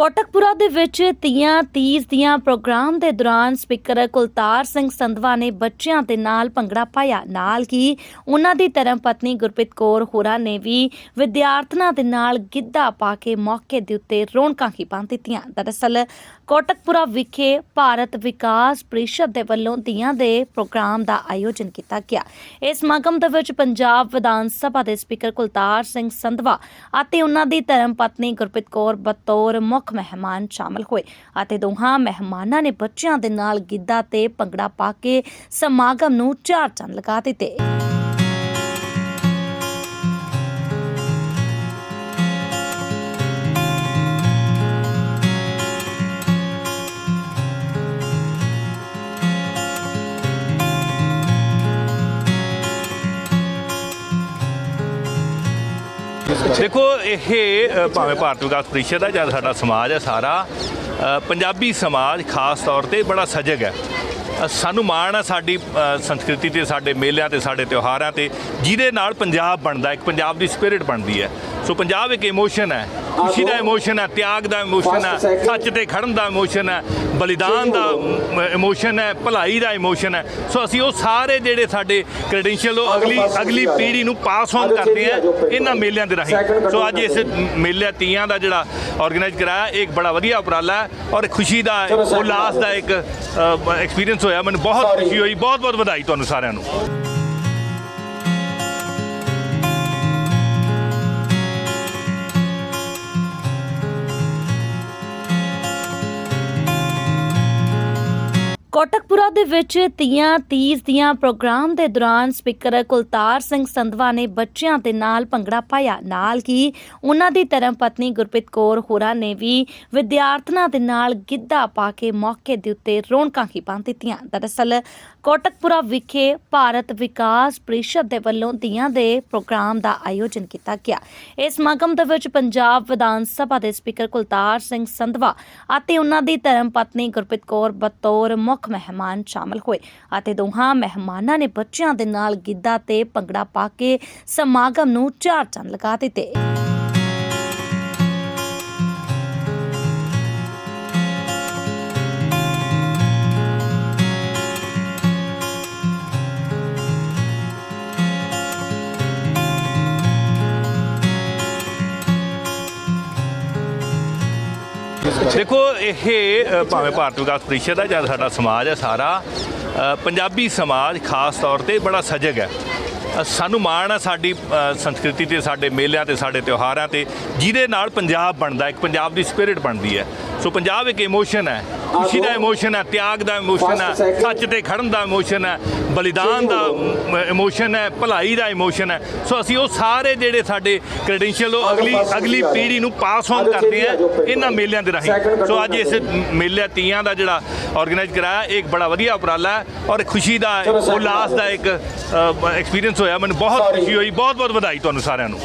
ਕੋਟਕਪੁਰਾ ਦੇ ਵਿੱਚ ਤੀਆਂ ਤੀਜ ਦੀਆਂ ਪ੍ਰੋਗਰਾਮ ਦੇ ਦੌਰਾਨ ਸਪੀਕਰ ਕੁਲਤਾਰ ਸਿੰਘ ਸੰਧਵਾ ਨੇ ਬੱਚਿਆਂ ਦੇ ਨਾਲ ਭੰਗੜਾ ਪਾਇਆ। ਨਾਲ ਹੀ ਉਹਨਾਂ ਦੀ ਧਰਮ ਪਤਨੀ ਗੁਰਪ੍ਰੀਤ ਕੌਰ ਹੋਰਾਂ ਨੇ ਵੀ ਵਿਦਿਆਰਥਣਾਂ ਦੇ ਨਾਲ ਗਿੱਧਾ ਪਾ ਕੇ ਮੌਕੇ ਦੇ ਉੱਤੇ ਰੌਣਕਾਂ ਹੀ ਬੰਨ ਦਿੱਤੀਆਂ। ਦਰਅਸਲ ਕੋਟਕਪੁਰਾ ਵਿਖੇ ਭਾਰਤ ਵਿਕਾਸ ਪ੍ਰੀਸ਼ਦ ਦੇ ਵੱਲੋਂ ਤੀਆਂ ਦੇ ਪ੍ਰੋਗਰਾਮ ਦਾ ਆਯੋਜਨ ਕੀਤਾ ਗਿਆ। ਇਸ ਸਮਾਗਮ ਦੇ ਵਿੱਚ ਪੰਜਾਬ ਵਿਧਾਨ ਸਭਾ ਦੇ ਸਪੀਕਰ ਕੁਲਤਾਰ ਸਿੰਘ ਸੰਧਵਾ ਅਤੇ ਉਹਨਾਂ ਦੀ ਧਰਮ ਪਤਨੀ ਗੁਰਪ੍ਰੀਤ ਕੌਰ ਬਤੌਰ ਮੁੱਖ ਮਹਿਮਾਨ ਸ਼ਾਮਲ ਹੋਏ ਅਤੇ ਦੋਹਾਂ ਮਹਿਮਾਨਾਂ ਨੇ ਬੱਚਿਆਂ ਦੇ ਨਾਲ ਗਿੱਧਾ ਤੇ ਭੰਗੜਾ ਪਾ ਕੇ ਸਮਾਗਮ ਨੂੰ ਚਾਰ ਚੰਦ ਲਗਾ ਦਿੱਤੇ। ਦੇਖੋ, ਇਹ ਭਾਵੇਂ ਭਾਰਤ ਵਿਕਾਸ ਪ੍ਰੀਸ਼ਦ ਹੈ ਜਾਂ ਸਾਡਾ ਸਮਾਜ ਹੈ ਸਾਰਾ ਪੰਜਾਬੀ ਸਮਾਜ ਖਾਸ ਤੌਰ ਤੇ ਬੜਾ ਸਜਗ ਹੈ। ਸਾਨੂੰ ਮਾਣ ਆ ਸਾਡੀ ਸੰਸਕ੍ਰਿਤੀ ਤੇ, ਸਾਡੇ ਮੇਲਿਆਂ ਤੇ, ਸਾਡੇ ਤਿਉਹਾਰਾਂ ਤੇ, ਜਿਹਦੇ ਨਾਲ ਪੰਜਾਬ ਬਣਦਾ ਇੱਕ ਪੰਜਾਬ ਦੀ ਸਪਿਰਿਟ ਬਣਦੀ ਹੈ। ਸੋ ਪੰਜਾਬ ਇੱਕ ਇਮੋਸ਼ਨ ਹੈ। ਖੁਸ਼ੀ ਦਾ ਇਮੋਸ਼ਨ ਹੈ ਤਿਆਗ ਦਾ ਇਮੋਸ਼ਨ ਹੈ ਸੱਚ ਤੇ ਖੜਨ ਦਾ ਇਮੋਸ਼ਨ ਹੈ ਬਲੀਦਾਨ ਦਾ ਇਮੋਸ਼ਨ ਹੈ ਭਲਾਈ ਦਾ ਇਮੋਸ਼ਨ ਹੈ। ਸੋ ਅਸੀਂ ਉਹ ਸਾਰੇ ਜਿਹੜੇ ਸਾਡੇ ਕ੍ਰੈਡੈਂਸ਼ੀਅਲ ਉਹ ਅਗਲੀ ਅਗਲੀ ਪੀੜ੍ਹੀ ਨੂੰ ਪਾਸ ਔਨ ਕਰਦੇ ਆ ਇਹਨਾਂ ਮੇਲਿਆਂ ਦੇ ਰਾਹੀਂ। ਸੋ ਅੱਜ ਇਸ ਮੇਲੇ ਤੀਆਂ ਦਾ ਜਿਹੜਾ ਆਰਗੇਨਾਈਜ਼ ਕਰਾਇਆ ਇੱਕ ਬੜਾ ਵਧੀਆ ਉਪਰਾਲਾ ਹੈ ਔਰ ਖੁਸ਼ੀ ਦਾ ਉਲਾਸ ਦਾ ਇੱਕ ਐਕਸਪੀਰੀਅੰਸ ਹੋਇਆ। ਮੈਨੂੰ ਬਹੁਤ ਖੁਸ਼ੀ ਹੋਈ ਬਹੁਤ ਬਹੁਤ ਵਧਾਈ ਤੁਹਾਨੂੰ ਸਾਰਿਆਂ ਨੂੰ। ਕੋਟਕਪੁਰਾ ਦੇ ਵਿੱਚ ਤੀਆਂ ਤੀਜ ਦੀਆਂ ਪ੍ਰੋਗਰਾਮ ਦੇ ਦੌਰਾਨ ਸਪੀਕਰ ਕੁਲਤਾਰ ਸਿੰਘ ਸੰਧਵਾ ਨੇ ਬੱਚਿਆਂ ਦੇ ਨਾਲ ਭੰਗੜਾ ਪਾਇਆ। ਨਾਲ ਹੀ ਉਹਨਾਂ ਦੀ ਧਰਮ ਪਤਨੀ ਗੁਰਪ੍ਰੀਤ ਕੌਰ ਹੋਰਾਂ ਨੇ ਵੀ ਵਿਦਿਆਰਥਣਾਂ ਦੇ ਨਾਲ ਗਿੱਧਾ ਪਾ ਕੇ ਮੌਕੇ ਦੇ ਉੱਤੇ ਰੌਣਕਾਂ ਹੀ ਬੰਨ ਦਿੱਤੀਆਂ। ਦਰਅਸਲ ਕੋਟਕਪੁਰਾ ਵਿਖੇ ਭਾਰਤ ਵਿਕਾਸ ਪ੍ਰੀਸ਼ਦ ਦੇ ਵੱਲੋਂ ਤੀਆਂ ਦੇ ਪ੍ਰੋਗਰਾਮ ਦਾ ਆਯੋਜਨ ਕੀਤਾ ਗਿਆ। ਇਸ ਸਮਾਗਮ ਦੇ ਵਿੱਚ ਪੰਜਾਬ ਵਿਧਾਨ ਸਭਾ ਦੇ ਸਪੀਕਰ ਕੁਲਤਾਰ ਸਿੰਘ ਸੰਧਵਾ ਅਤੇ ਉਹਨਾਂ ਦੀ ਧਰਮ ਪਤਨੀ ਗੁਰਪ੍ਰੀਤ ਕੌਰ ਬਤੌਰ ਮੁੱਖ ਮੁੱਖ ਮਹਿਮਾਨ ਸ਼ਾਮਲ ਹੋਏ ਅਤੇ ਦੋਹਾਂ ਮਹਿਮਾਨਾਂ ਨੇ ਬੱਚਿਆਂ ਦੇ ਨਾਲ ਗਿੱਧਾ ਤੇ ਭੰਗੜਾ ਪਾ ਕੇ ਸਮਾਗਮ ਨੂੰ ਚਾਰ ਚੰਨ ਲਗਾ ਦਿੱਤੇ। ਦੇਖੋ, ਇਹ ਭਾਵੇਂ ਭਾਰਤ ਵਿਕਾਸ ਪ੍ਰੀਸ਼ਦ ਹੈ ਜਾਂ ਸਾਡਾ ਸਮਾਜ ਹੈ ਸਾਰਾ ਪੰਜਾਬੀ ਸਮਾਜ ਖਾਸ ਤੌਰ ਤੇ ਬੜਾ ਸਜਗ ਹੈ। ਸਾਨੂੰ ਮਾਣ ਆ ਸਾਡੀ ਸੰਸਕ੍ਰਿਤੀ ਤੇ, ਸਾਡੇ ਮੇਲਿਆਂ ਤੇ, ਸਾਡੇ ਤਿਉਹਾਰਾਂ ਤੇ, ਜਿਹਦੇ ਨਾਲ ਪੰਜਾਬ ਬਣਦਾ ਇੱਕ ਪੰਜਾਬ ਦੀ ਸਪਿਰਿਟ ਬਣਦੀ ਹੈ। ਸੋ ਪੰਜਾਬ ਇੱਕ ਇਮੋਸ਼ਨ ਹੈ। ਖੁਸ਼ੀ ਦਾ ਇਮੋਸ਼ਨ ਹੈ ਤਿਆਗ ਦਾ ਇਮੋਸ਼ਨ ਹੈ ਸੱਚ ਤੇ ਖੜਨ ਦਾ ਇਮੋਸ਼ਨ ਹੈ ਬਲੀਦਾਨ ਦਾ ਇਮੋਸ਼ਨ ਹੈ ਭਲਾਈ ਦਾ ਇਮੋਸ਼ਨ ਹੈ। ਸੋ ਅਸੀਂ ਉਹ ਸਾਰੇ ਜਿਹੜੇ ਸਾਡੇ ਕ੍ਰੈਡੈਂਸ਼ੀਅਲ ਉਹ ਅਗਲੀ ਅਗਲੀ ਪੀੜ੍ਹੀ ਨੂੰ ਪਾਸ ਔਨ ਕਰਦੇ ਆ ਇਹਨਾਂ ਮੇਲਿਆਂ ਦੇ ਰਾਹੀਂ। ਸੋ ਅੱਜ ਇਸ ਮੇਲੇ ਤੀਆਂ ਦਾ ਜਿਹੜਾ ਆਰਗੇਨਾਈਜ਼ ਕਰਾਇਆ ਇੱਕ ਬੜਾ ਵਧੀਆ ਉਪਰਾਲਾ ਹੈ ਔਰ ਖੁਸ਼ੀ ਦਾ ਉਲਾਸ ਦਾ ਇੱਕ ਐਕਸਪੀਰੀਅੰਸ ਹੋਇਆ। ਮੈਨੂੰ ਬਹੁਤ ਖੁਸ਼ੀ ਹੋਈ ਬਹੁਤ ਬਹੁਤ ਵਧਾਈ ਤੁਹਾਨੂੰ ਸਾਰਿਆਂ ਨੂੰ।